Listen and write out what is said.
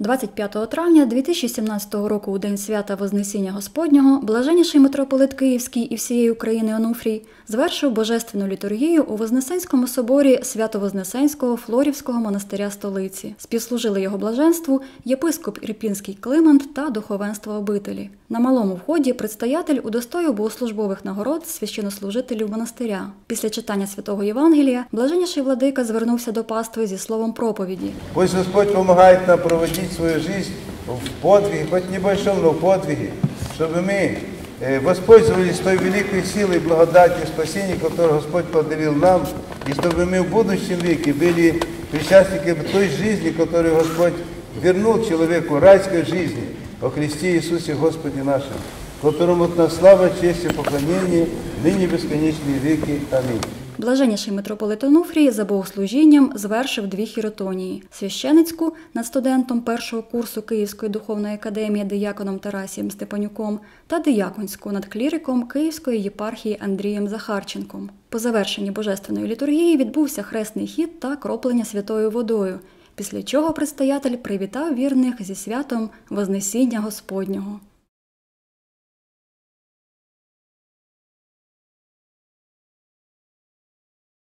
25 травня 2017 року, у день свята Вознесіння Господнього, блаженніший митрополит Київський і всієї України Онуфрій звершив божественну літургію у Вознесенському соборі Свято-Вознесенського Флорівського монастиря столиці. Співслужили його блаженству єпископ Ірпінський Климент та духовенство обителі. На малому вході предстоятель удостоїв богослужбових нагород священнослужителів монастиря. Після читання святого Євангелія блаженніший владика звернувся до пастви зі словом проповіді. Пусть Господь помогает нам проводить свою жизнь в подвиге, хоть небольшом, но в подвиге, чтобы мы э, воспользовались той великой силой и благодатью спасения, которую Господь подарил нам, и чтобы мы в будущем веке были причастниками той жизни, которую Господь вернул человеку, райской жизни, во Христе Иисусе Господе нашем, которому от нас слава, честь и поклонение, ныне бесконечные веки. Аминь. Блаженніший митрополит Онуфрій за богослужінням звершив дві хіротонії: священицьку над студентом першого курсу Київської духовної академії дияконом Тарасієм Степанюком та дияконську над кліриком Київської єпархії Андрієм Захарченком. По завершенні божественної літургії відбувся хресний хід та кроплення святою водою, після чого предстоятель привітав вірних зі святом Вознесіння Господнього.